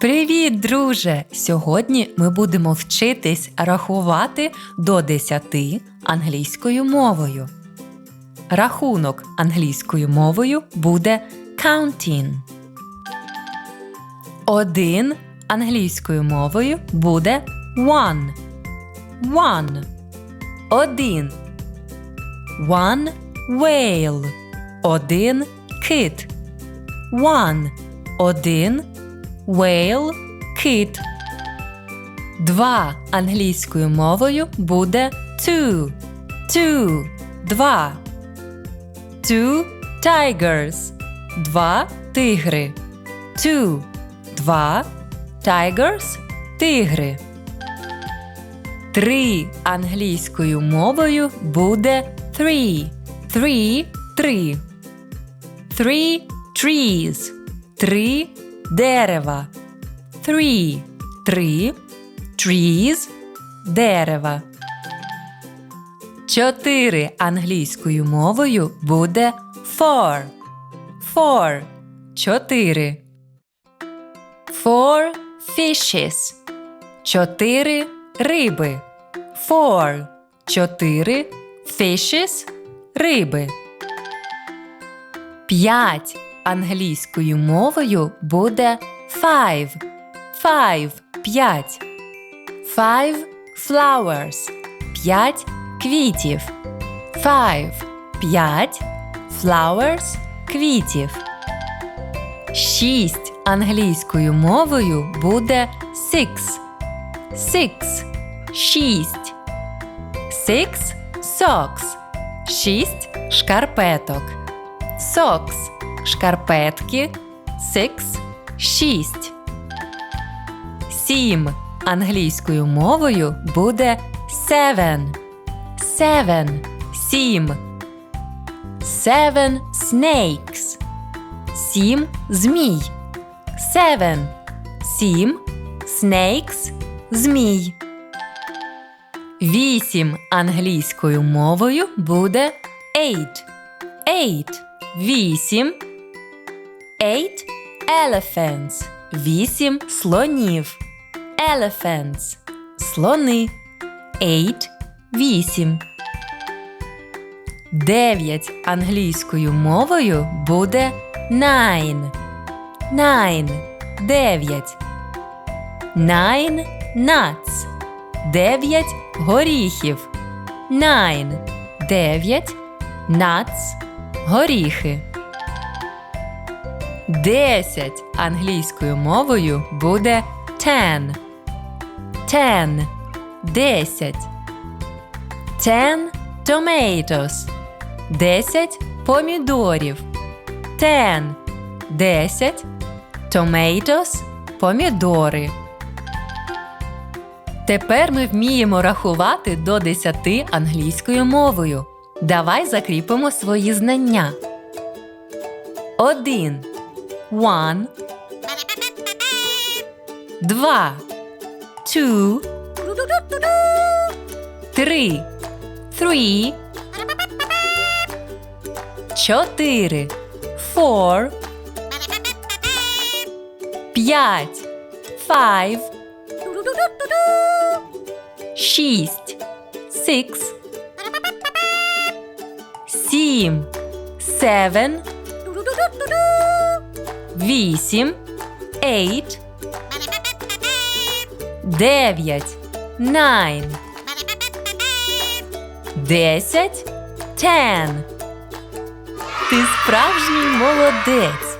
Привіт, друже! Сьогодні ми будемо вчитись рахувати до 10 англійською мовою. Рахунок англійською мовою буде counting. Один англійською мовою буде one. One. Один. One whale. Один кит. One. Один whale kit. Два англійською мовою буде two. Two. Два. Two tigers. Два тигри. Two. Два tigers тигри. Три англійською мовою буде three. Three три. Three trees. Три дерева. Three три. Trees дерева. Чотири англійською мовою буде four. Four чотири. Four fishes. Чотири риби. Four. Чотири fishes риби. П'ять англійською мовою буде five. Five п'ять. Five flowers. П'ять квітів. Five п'ять flowers квітів. Шість англійською мовою буде six. Six шість. Six socks. Шість шкарпеток. Socks шкарпетки. Six шість. Сім англійською мовою буде seven. Seven сім. Seven snakes. Сім змій. Seven. Сім. Snakes. Змій. Вісім англійською мовою буде eight. Eight. Вісім. Eight elephants. Вісім слонів. Elephants. Слони. Eight. Вісім. Дев'ять англійською мовою буде nine. Nine. Дев'ять. Nine nuts. Дев'ять горіхів. Nine. Дев'ять. Nuts. Горіхи. Десять англійською мовою буде ten. Ten. Десять. Ten tomatoes. Десять помідорів. Ten. Десять. Tomatoes – помідори. Тепер ми вміємо рахувати до 10 англійською мовою. Давай закріпимо свої знання. Один. One. Два. Two. Три. Three. Чотири. Four. П'ять. Five. Шість. Six. Сім. Seven. Вісім. ейт, Дев'ять. найн, Десять. тен. Ти справжній молодець.